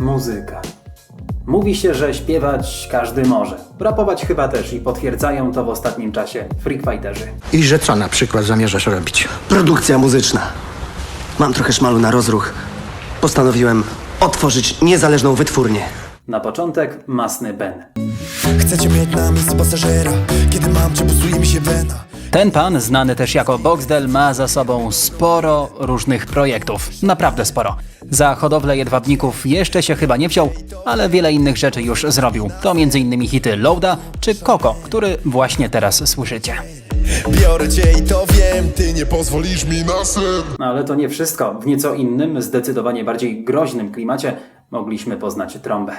Muzyka. Mówi się, że śpiewać każdy może. Rapować chyba też i potwierdzają to w ostatnim czasie freakfighterzy. I że co na przykład zamierzasz robić? Produkcja muzyczna. Mam trochę szmalu na rozruch. Postanowiłem otworzyć niezależną wytwórnię. Na początek masny Ben. Chcecie mieć na miejscu pasażera Kiedy mam cię, mi się wena Ten pan, znany też jako Boxdel, ma za sobą sporo różnych projektów. Naprawdę sporo. Za hodowlę jedwabników jeszcze się chyba nie wziął, ale wiele innych rzeczy już zrobił. To m.in. hity Loada czy Koko, który właśnie teraz słyszycie. Biorę cię i to wiem Ty nie pozwolisz mi na sen No ale to nie wszystko. W nieco innym, zdecydowanie bardziej groźnym klimacie mogliśmy poznać trąbę.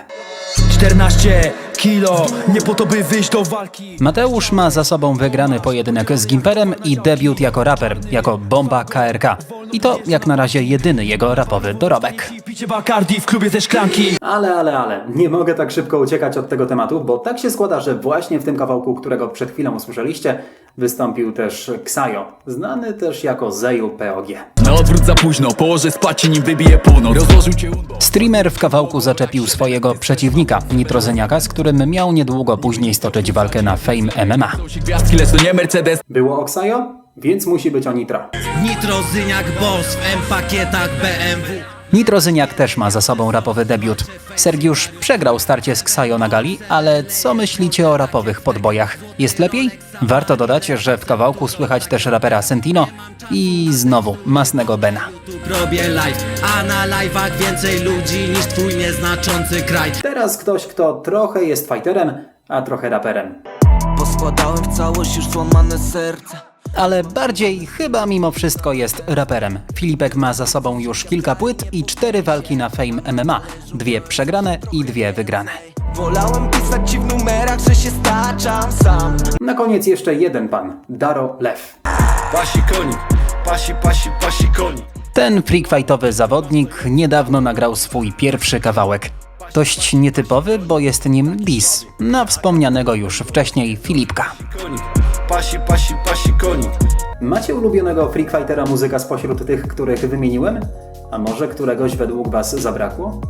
14 kilo, nie po to by wyjść do walki Mateusz ma za sobą wygrany pojedynek z Gimperem i debiut jako raper, jako Bomba KRK. I to jak na razie jedyny jego rapowy dorobek. Picie Bacardi w klubie ze szklanki Ale, ale, ale, nie mogę tak szybko uciekać od tego tematu, bo tak się składa, że właśnie w tym kawałku, którego przed chwilą usłyszeliście, wystąpił też Ksajo, znany też jako Zeju POG. Na odwrót za późno, położę spać i nim wybije północ Rozłożył cię Streamer w kawałku zaczepił swojego przeciwnika, Nitrozeniaka, z którym miał niedługo później stoczyć walkę na Fame MMA. się gwiazdki, lecz to nie Mercedes Było o Ksajo? Więc musi być o Nitro. Nitrozyniak Boss w M-pakietach BMW Nitrozyniak też ma za sobą rapowy debiut. Sergiusz przegrał starcie z Ksajo na gali, ale co myślicie o rapowych podbojach? Jest lepiej? Warto dodać, że w kawałku słychać też rapera Sentino i znowu masnego Bena. Tu robię live, a na live'ach więcej ludzi niż twój nieznaczący kraj Teraz ktoś, kto trochę jest fighterem, a trochę raperem. Poskładałem w całość już złamane serce Ale bardziej chyba mimo wszystko jest raperem. Filipek ma za sobą już kilka płyt i cztery walki na Fame MMA. Dwie przegrane i dwie wygrane. Wolałem pisać ci w numerach, że się staczam sam Na koniec jeszcze jeden pan, Daro Lew. Pasi konik, pasi, pasi, pasi konik Ten freakfightowy zawodnik niedawno nagrał swój pierwszy kawałek. Dość nietypowy, bo jest nim diss na wspomnianego już wcześniej Filipka. Pasi, pasi, pasi Macie ulubionego freakfightera muzyka spośród tych, których wymieniłem? A może któregoś według was zabrakło?